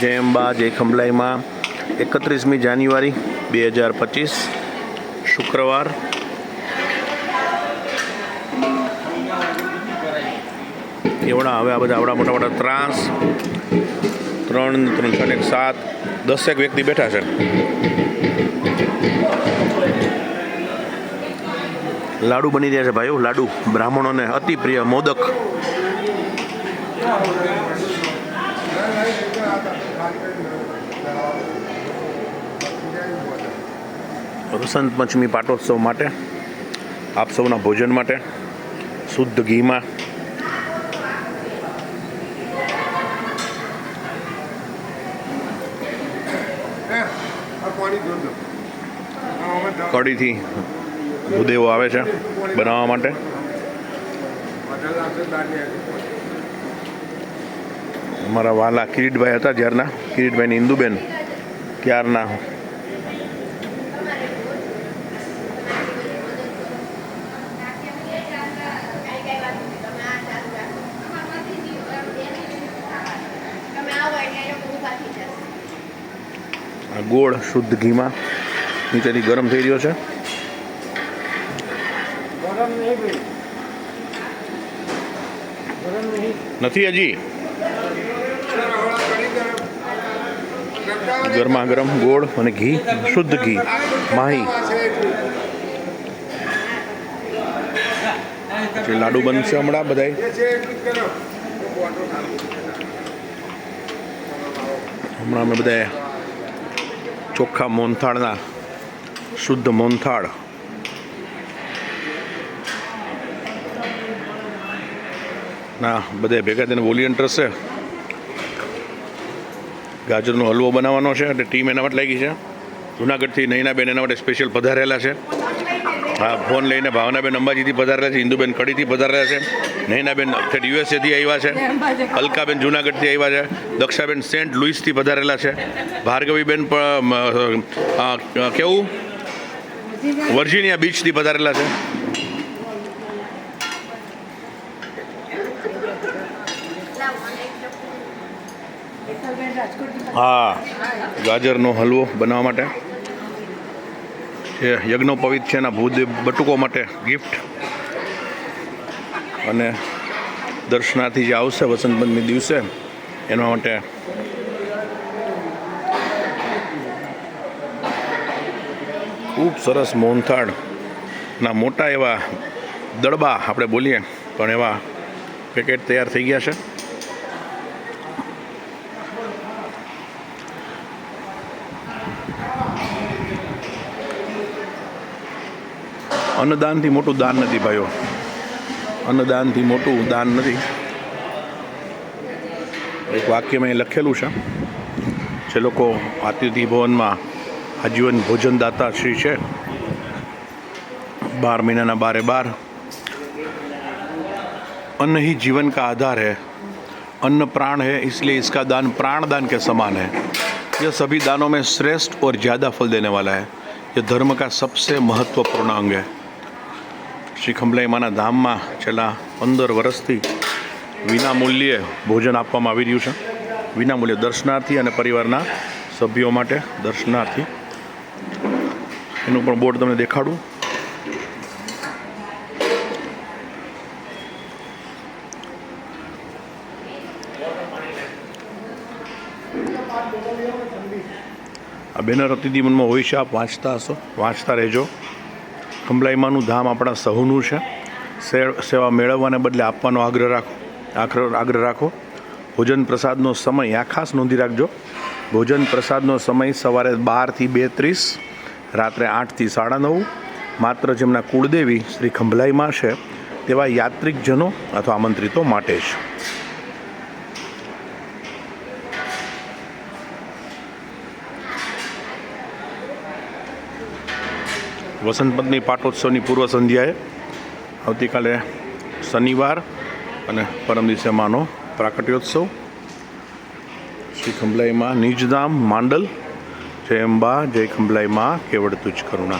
જય અંબા જય ખંભલાઈમાં એકત્રીસમી જાન્યુઆરી બે હજાર પચીસ, શુક્રવાર. એવડા હવે આ બધા આવડા મોટા મોટા ત્રાસ. ત્રણ ત્રણ છ એક, સાત, દસેક વ્યક્તિ બેઠા છે. લાડુ બની રહ્યા છે ભાઈઓ, લાડુ. બ્રાહ્મણોને અતિ પ્રિય મોદક. વસંત પંચમી પાટોત્સવ માટે, આપ સૌના ભોજન માટે, શુદ્ધ ઘીમાં. કઢીથી ભૂદેવો આવે છે, બનાવવા માટે. અમારા વાલા કિરીટભાઈ હતા જ્યારના. કિરીટભાઈને ઇન્દુબેન ત્યારના ગોળ શુદ્ધ ઘીમાં નીચેથી ગરમ થઈ રહ્યો છે. નથી હજી? ગરમા ગરમ ગોળ અને ઘી, શુદ્ધ ઘી, માહી. લાડુ બનશે હમણાં બધાય. હમણાં અમે બધા ચોખ્ખા મોનથાળના શુદ્ધ મોનથાળ ના બધા ભેગા થઈને વોલિયન્ટર્સ છે. ગાજરનો હલવો બનાવવાનો છે એટલે ટીમ એના માટે લાગી છે. જુનાગઢથી નૈનાબેન એના માટે સ્પેશિયલ પધારેલા છે. હા, ફોન લઈને ભાવનાબેન અંબાજીથી પધારેલા છે, ઇન્દુબેન કડીથી પધારેલા છે. નૈનાબેન ઠેઠ યુએસએથી આવ્યા છે. અલકાબેન જુનાગઢથી આવ્યા છે. દક્ષાબેન સેન્ટ લુઇસથી પધારેલા છે. ભાર્ગવીબેન પણ કેવું? વર્જિનિયા બીચથી પધારેલા છે. હા, ગાજરનો હલવો બનાવવા માટે. એ યજ્ઞોપવિત છે એના ભૂદેવ બટુકો માટે ગિફ્ટ અને દર્શનાર્થી જે આવશે વસંતપંચમી દિવસે, એના માટે ખૂબ સરસ મોહનથાળના મોટા એવા દડબા આપણે બોલીએ, પણ એવા પેકેટ તૈયાર થઈ ગયા છે. અન્નદાનથી મોટું દાન નથી ભાઈઓ અન્નદાનથી મોટું દાન નથી એક વાક્યમાં અહીં લખેલું છે જે લોકો આતિથિ ભવનમાં આજીવન ભોજનદાતા શ્રી છે બાર મહિનાના બારે બાર अन्न ही जीवन का आधार है अन्न प्राण है इसलिए इसका दान प्राण दान के समान है यह सभी दानों में श्रेष्ठ और ज़्यादा फल देने वाला है यह धर्म का सबसे महत्वपूर्ण अंग है શ્રી ખંભલાઈ માના ધામમાં છેલ્લા પંદર વર્ષથી વિના મૂલ્યે ભોજન આપવામાં આવી રહ્યું છે વિના મૂલ્યે દર્શનાર્થી અને પરિવારના સભ્યો માટે દર્શનાર્થી એનું પણ બોર્ડ તમને દેખાડું આ બેનર અતિથિમનમાં હોય છે, આપ વાંચતા હશો, વાંચતા રહેજો. કમલાઈમાનું ધામ આપણા સહુનું છે. સેવા મેળવવાને બદલે આપવાનો આગ્રહ રાખો, આગ્રહ આગ્રહ રાખો. ભોજન પ્રસાદનો સમય, આ ખાસ નોંધી રાખજો. ભોજન પ્રસાદનો સમય સવારે બારથી બે ત્રીસ રાત્રે આઠથી સાડા નવ. માત્ર જેમના કુળદેવી શ્રી ખંભલાઈમાં છે, તેવા યાત્રિકજનો અથવા આમંત્રિતો માટે જ વસંત પંચમી પાટોત્સવની પૂર્વ સંધ્યાએ આવતીકાલે શનિવાર અને પરમ દિવસે માનો પ્રાકટ્યોત્સવ. શ્રી ખંભલાઈમાં નિજધામ માંડલ, જય અંબા, જય ખંભલાઈમાં કેવડ તુજ કરુણા.